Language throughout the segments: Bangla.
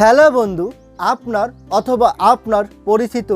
হ্যালো বন্ধু, আপনার অথবা আপনার পরিচিত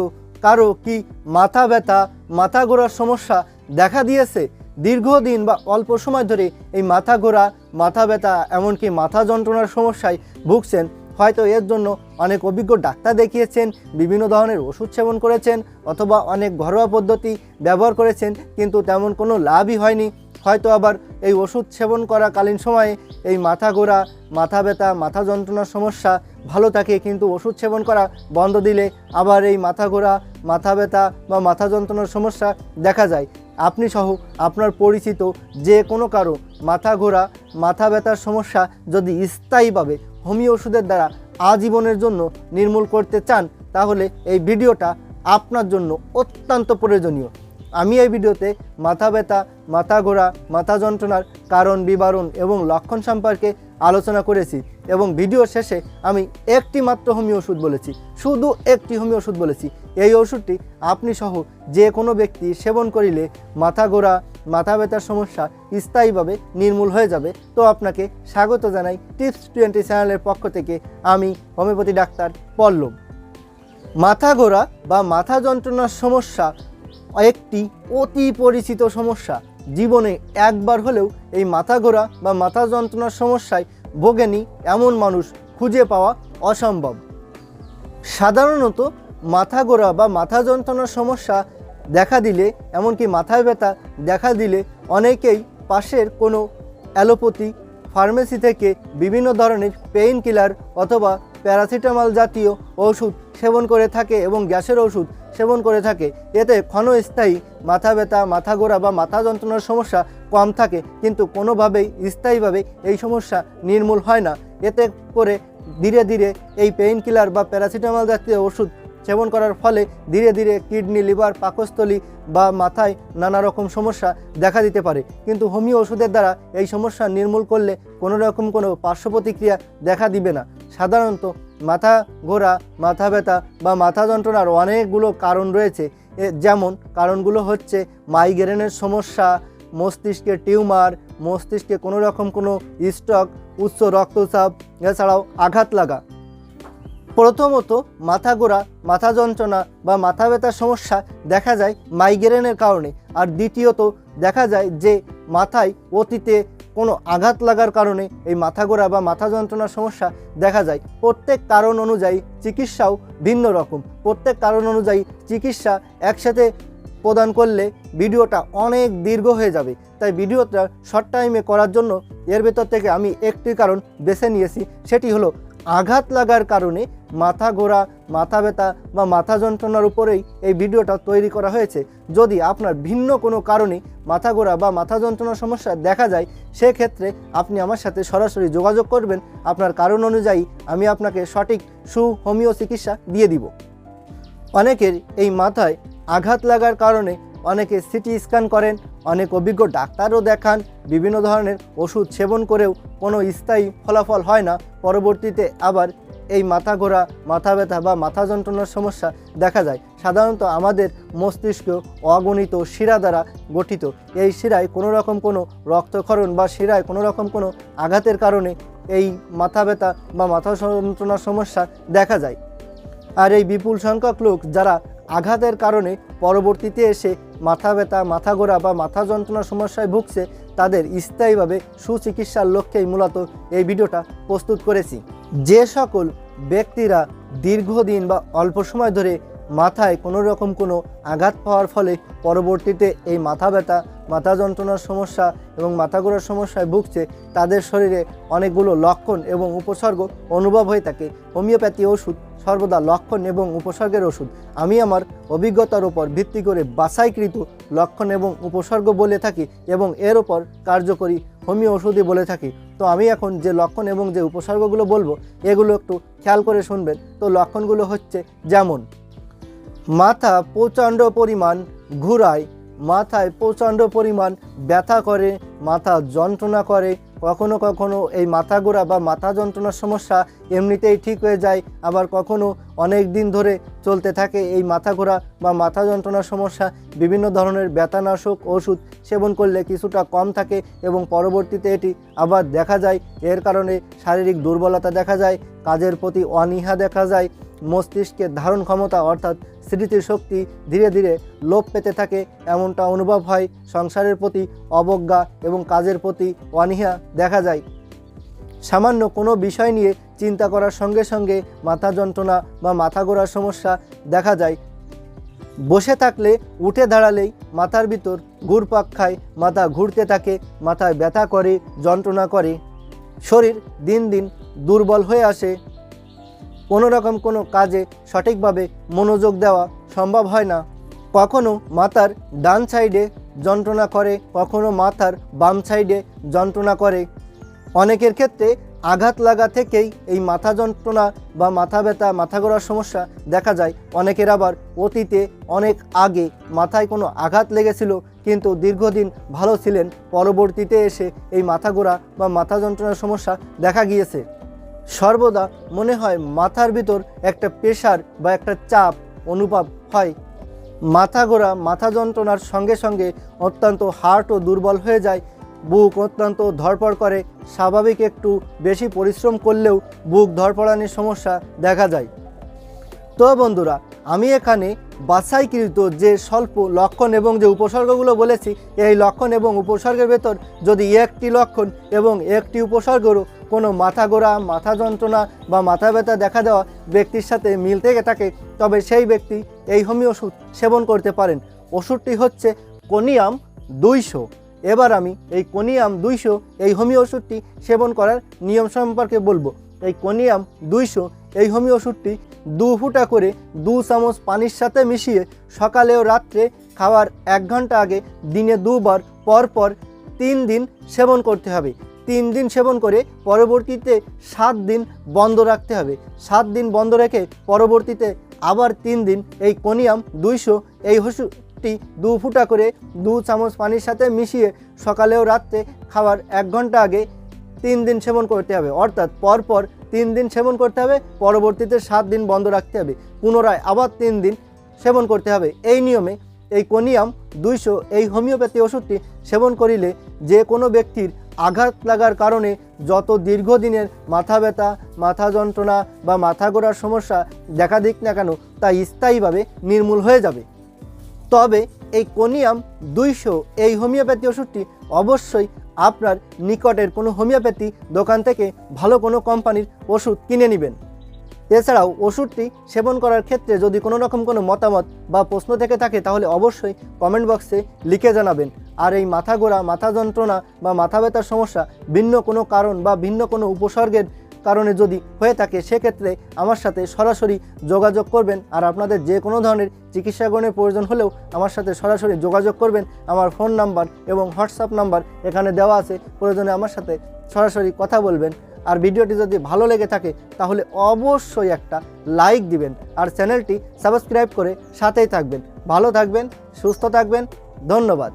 কারও কি মাথা ব্যথা, মাথা ঘোরার সমস্যা দেখা দিয়েছে? দীর্ঘদিন বা অল্প সময় ধরে এই মাথা ঘোরা, মাথা ব্যথা, এমনকি মাথা যন্ত্রণার সমস্যায় ভুগছেন। হয়তো এর জন্য অনেক অভিজ্ঞ ডাক্তার দেখিয়েছেন, বিভিন্ন ধরনের ওষুধ সেবন করেছেন, অথবা অনেক ঘরোয়া পদ্ধতি ব্যবহার করেছেন, কিন্তু তেমন কোনো লাভই হয়নি। হয়তো আবার এই ওষুধ সেবন করাকালীন সময়ে এই মাথা ঘোরা, মাথা ব্যথা, মাথা যন্ত্রণার সমস্যা ভালো থাকে, কিন্তু ওষুধ সেবন করা বন্ধ দিলে আবার এই মাথা ঘোরা, মাথা ব্যথা বা মাথা যন্ত্রণার সমস্যা দেখা যায়। আপনি সহ আপনার পরিচিত যে কোনো কারও মাথা ঘোরা, মাথা ব্যথার সমস্যা যদি স্থায়ীভাবে হোমিও ওষুধের দ্বারা আজীবনের জন্য নির্মূল করতে চান, তাহলে এই ভিডিওটা আপনার জন্য অত্যন্ত প্রয়োজনীয়। আমি এই ভিডিওতে মাথা ব্যথা, মাথা ঘোরা, মাথা যন্ত্রণার কারণ, বিবরণ এবং লক্ষণ সম্পর্কে আলোচনা করেছি এবং ভিডিও শেষে আমি একটি মাত্র হোমিও ওষুধ বলেছি। শুধু একটি হোমিও ওষুধ বলেছি। এই ওষুধটি আপনি সহ যে কোনো ব্যক্তি সেবন করিলে মাথা ঘোরা, মাথা ব্যথার সমস্যা স্থায়ীভাবে নির্মূল হয়ে যাবে। তো আপনাকে স্বাগত জানাই টিপস টোয়েন্টি চ্যানেলের পক্ষ থেকে আমি হোমিওপ্যাথি ডাক্তার পল্লব। মাথা ঘোরা বা মাথা যন্ত্রণার সমস্যা একটি অতি পরিচিত সমস্যা। জীবনে একবার হলেও এই মাথা ঘোরা বা মাথা যন্ত্রণার সমস্যায় ভোগেনি এমন মানুষ খুঁজে পাওয়া অসম্ভব। সাধারণত মাথা ঘোরা বা মাথা যন্ত্রণার সমস্যা দেখা দিলে, এমনকি মাথায় ব্যথা দেখা দিলে অনেকেই পাশের কোনো অ্যালোপ্যাথি ফার্মেসি থেকে বিভিন্ন ধরনের পেইন কিলার অথবা প্যারাসিটামল জাতীয় ওষুধ সেবন করে থাকে এবং গ্যাসের ওষুধ সেবন করে থাকে। এতে ক্ষণস্থায়ী মাথা ব্যথা, মাথা ঘোরা বা মাথা যন্ত্রণার সমস্যা কম থাকে। কিন্তু কোনোভাবেই স্থায়ীভাবে এই সমস্যা নির্মূল হয় না। এতে করে ধীরে ধীরে এই পেইন কিলার বা প্যারাসিটামল জাতীয় ওষুধ সেবন করার ফলে ধীরে ধীরে কিডনি লিভার পাকস্থলী বা মাথায় নানা রকম সমস্যা দেখা দিতে পারে। কিন্তু হোমিও ওষুধের দ্বারা এই সমস্যা নির্মূল করলে কোনো রকম কোনো পার্শ্ব প্রতিক্রিয়া দেখা দিবে না। সাধারণত মাথা ঘোরা, মাথা ব্যথা বা মাথা যন্ত্রণার অনেকগুলো কারণ রয়েছে। যেমন কারণগুলো হচ্ছে মাইগ্রেনের সমস্যা, মস্তিষ্কে টিউমার, মস্তিষ্কে কোনো রকম কোনো স্ট্রক, উচ্চ রক্তচাপ, এছাড়াও আঘাত লাগা। প্রথমত মাথা ঘোরা, মাথা যন্ত্রণা বা মাথা ব্যথার সমস্যা দেখা যায় মাইগ্রেনের কারণে। আর দ্বিতীয়ত দেখা যায় যে মাথায় অতীতে কোনো আঘাত লাগার কারণে এই মাথা ঘোরা বা মাথা যন্ত্রণার সমস্যা দেখা যায়। প্রত্যেক কারণ অনুযায়ী চিকিৎসাও ভিন্ন রকম। প্রত্যেক কারণ অনুযায়ী চিকিৎসা একসাথে প্রদান করলে ভিডিওটা অনেক দীর্ঘ হয়ে যাবে। তাই ভিডিওটা শর্ট টাইমে করার জন্য এর ভেতর থেকে আমি একটি কারণ বেছে নিয়েছি। সেটি হলো আঘাত লাগার কারণে মাথা ঘোরা মাথা ব্যথা বা মাথা যন্ত্রণার উপরেই এই ভিডিওটা তৈরি করা হয়েছে। যদি আপনার ভিন্ন কোনো কারণে মাথা ঘোরা বা মাথা যন্ত্রণার সমস্যা দেখা যায়, সেক্ষেত্রে আপনি আমার সাথে সরাসরি যোগাযোগ করবেন। আপনার কারণ অনুযায়ী আমি আপনাকে সঠিক সু হোমিও চিকিৎসা দিয়ে দিব। অনেকের এই মাথায় আঘাত লাগার কারণে অনেকে সিটি স্ক্যান করেন, অনেক অভিজ্ঞ ডাক্তারও দেখান, বিভিন্ন ধরনের ওষুধ সেবন করেও কোনো স্থায়ী ফলাফল হয় না। পরবর্তীতে আবার এই মাথা ঘোরা, মাথা ব্যথা বা মাথা যন্ত্রণার সমস্যা দেখা যায়। সাধারণত আমাদের মস্তিষ্ক অগণিত শিরা দ্বারা গঠিত। এই শিরায় কোনো রকম কোনো রক্তক্ষরণ বা শিরায় কোনো রকম কোনো আঘাতের কারণে এই মাথা ব্যথা বা মাথা যন্ত্রণার সমস্যা দেখা যায়। আর এই বিপুল সংখ্যক লোক যারা আঘাতের কারণে পরবর্তীতে এসে মাথা ব্যথা, মাথা ঘোরা বা মাথা যন্ত্রণার সমস্যায় ভুগছে, তাদের স্থায়ীভাবে সুচিকিৎসার লক্ষ্যেই মূলত এই ভিডিওটা প্রস্তুত করেছি। যে সকল ব্যক্তিরা দীর্ঘদিন বা অল্প সময় ধরে মাথায় কোনো রকম কোনো আঘাত পাওয়ার ফলে পরবর্তীতে এই মাথা ব্যথা, মাথা যন্ত্রণার সমস্যা এবং মাথা ঘোরার সমস্যায় ভুগছে, তাদের শরীরে অনেকগুলো লক্ষণ এবং উপসর্গ অনুভব হয়ে থাকে। হোমিওপ্যাথি ওষুধ সর্বদা লক্ষণ এবং উপসর্গের ওষুধ। আমি আমার অভিজ্ঞতার উপর ভিত্তি করে বাছাইকৃত লক্ষণ এবং উপসর্গ বলে থাকি এবং এর ওপর কার্যকরী হোমিও ওষুধই বলে থাকি। তো আমি এখন যে লক্ষণ এবং যে উপসর্গগুলো বলব, এগুলো একটু খেয়াল করে শুনবেন। তো লক্ষণগুলো হচ্ছে যেমন মাথা প্রচণ্ড পরিমাণ ঘুরায়, মাথায় প্রচণ্ড পরিমাণ ব্যথা করে, মাথা যন্ত্রণা করে। কখনো কখনো এই মাথা ঘোরা বা মাথা যন্ত্রণার সমস্যা এমনিতেই ঠিক হয়ে যায়, আবার কখনো অনেক দিন ধরে চলতে থাকে এই মাথা ঘোরা বা মাথা যন্ত্রণার সমস্যা। বিভিন্ন ধরনের ব্যথানাশক ওষুধ সেবন করলে কিছুটা কম থাকে এবং পরবর্তীতে এটি আবার দেখা যায়। এর কারণে শারীরিক দুর্বলতা দেখা যায়, কাজের প্রতি অনীহা দেখা যায়, মস্তিষ্কের ধারণ ক্ষমতা অর্থাৎ স্মৃতিশক্তি ধীরে ধীরে লোপ পেতে থাকে, এমনটা অনুভব হয় সংসারের প্রতি অবজ্ঞা এবং কাজের প্রতি অনীহা দেখা যায়। সামান্য কোনো বিষয় নিয়ে চিন্তা করার সঙ্গে সঙ্গে মাথা যন্ত্রণা বা মাথা ঘোরার সমস্যা দেখা যায়। বসে থাকলে, উঠে দাঁড়ালেই মাথার ভিতর ঘুরপাক খায়, মাথা ঘুরতে থাকে, মাথায় ব্যথা করে, যন্ত্রণা করে। শরীর দিন দিন দুর্বল হয়ে আসে। কোনো রকম কোনো কাজে সঠিকভাবে মনোযোগ দেওয়া সম্ভব হয় না। কখনো মাথার ডান সাইডে যন্ত্রণা করে, কখনো মাথার বাম সাইডে যন্ত্রণা করে। অনেকের ক্ষেত্রে আঘাত লাগা থেকেই এই মাথা যন্ত্রণা বা মাথা ব্যথা, মাথা ঘোরার সমস্যা দেখা যায়। অনেকের আবার অতীতে অনেক আগে মাথায় কোনো আঘাত লেগেছিল, কিন্তু দীর্ঘদিন ভালো ছিলেন। পরবর্তীতে এসে এই মাথা ঘোরা বা মাথা যন্ত্রণার সমস্যা দেখা গিয়েছে। সর্বদা মনে হয় মাথার ভিতর একটা প্রেশার বা একটা চাপ অনুভব হয়। মাথা ঘোরা, মাথা যন্ত্রণার সঙ্গে সঙ্গে অত্যন্ত হার্টও দুর্বল হয়ে যায়। বুক অত্যন্ত ধরপড় করে, স্বাভাবিক একটু বেশি পরিশ্রম করলেও বুক ধরপড়ানির সমস্যা দেখা যায়। তো বন্ধুরা, আমি এখানে বাছাইকৃত যে স্বল্প লক্ষণ এবং যে উপসর্গগুলো বলেছি, এই লক্ষণ এবং উপসর্গের ভেতর যদি একটি লক্ষণ এবং একটি উপসর্গেরও কোনো মাথা গোড়া মাথা যন্ত্রণা বা মাথা ব্যথা দেখা দেওয়া ব্যক্তির সাথে মিলতে থেকে, তবে সেই ব্যক্তি এই হোমিও ওষুধ সেবন করতে পারেন। ওষুধটি হচ্ছে কোনিয়াম দুইশো। এবার আমি এই কোনিয়াম দুইশো, এই হোমিও ওষুধটি সেবন করার নিয়ম সম্পর্কে বলব। এই কোনিয়াম দুইশো, এই হোমিও ওষুধটি দু ফুটা করে দু চামচ পানির সাথে মিশিয়ে সকালে ও রাত্রে খাওয়ার এক ঘণ্টা আগে দিনে দুবার পর পর তিন দিন সেবন করতে হবে। তিন দিন সেবন করে পরবর্তীতে সাত দিন বন্ধ রাখতে হবে। সাত দিন বন্ধ রেখে পরবর্তীতে আবার তিন দিন এই কোনিয়াম দুইশো, এই ওষুধটি দু ফুটা করে দু চামচ পানির সাথে মিশিয়ে সকালে ও রাত্রে খাওয়ার এক ঘণ্টা আগে তিন দিন সেবন করতে হবে। অর্থাৎ পরপর তিন দিন সেবন করতে হবে, পরবর্তীতে সাত দিন বন্ধ রাখতে হবে। পুনরায় আবার তিন দিন সেবন করতে হবে। এই নিয়মে এই কোনিয়াম দুইশো, এই হোমিওপ্যাথি ওষুধটি সেবন করিলে যে কোনো ব্যক্তির আঘাত লাগার কারণে যত দীর্ঘদিনের মাথা ব্যথা, মাথা যন্ত্রণা বা মাথা ঘোরার সমস্যা দেখা দিক না কেন, তা স্থায়ীভাবে নির্মূল হয়ে যাবে। তবে এই কোনিয়াম দুইশো, এই হোমিওপ্যাথি ওষুধটি অবশ্যই আপনার নিকটের কোনো হোমিওপ্যাথি দোকান থেকে ভালো কোনো কোম্পানির ওষুধ কিনে নেবেন। এছাড়াও ওষুধটি সেবন করার ক্ষেত্রে যদি কোনো রকম কোনো মতামত বা প্রশ্ন থেকে থাকে, তাহলে অবশ্যই কমেন্ট বক্সে লিখে জানাবেন। আর এই মাথা গোড়া মাথা যন্ত্রণা বা মাথা ব্যথার সমস্যা ভিন্ন কোনো কারণ বা ভিন্ন কোনো উপসর্গের কারণে যদি হয়ে থাকে, সেক্ষেত্রে আমার সাথে সরাসরি যোগাযোগ করবেন। আর আপনাদের যে কোনো ধরনের চিকিৎসা গ্রহণের প্রয়োজন হলেও আমার সাথে সরাসরি যোগাযোগ করবেন। আমার ফোন নাম্বার এবং হোয়াটসঅ্যাপ নাম্বার এখানে দেওয়া আছে। প্রয়োজনে আমার সাথে সরাসরি কথা বলবেন। আর ভিডিওটি যদি ভালো লেগে থাকে, তাহলে অবশ্যই একটা লাইক দিবেন। আর চ্যানেলটি সাবস্ক্রাইব করে সাথেই থাকবেন। ভালো থাকবেন, সুস্থ থাকবেন। ধন্যবাদ।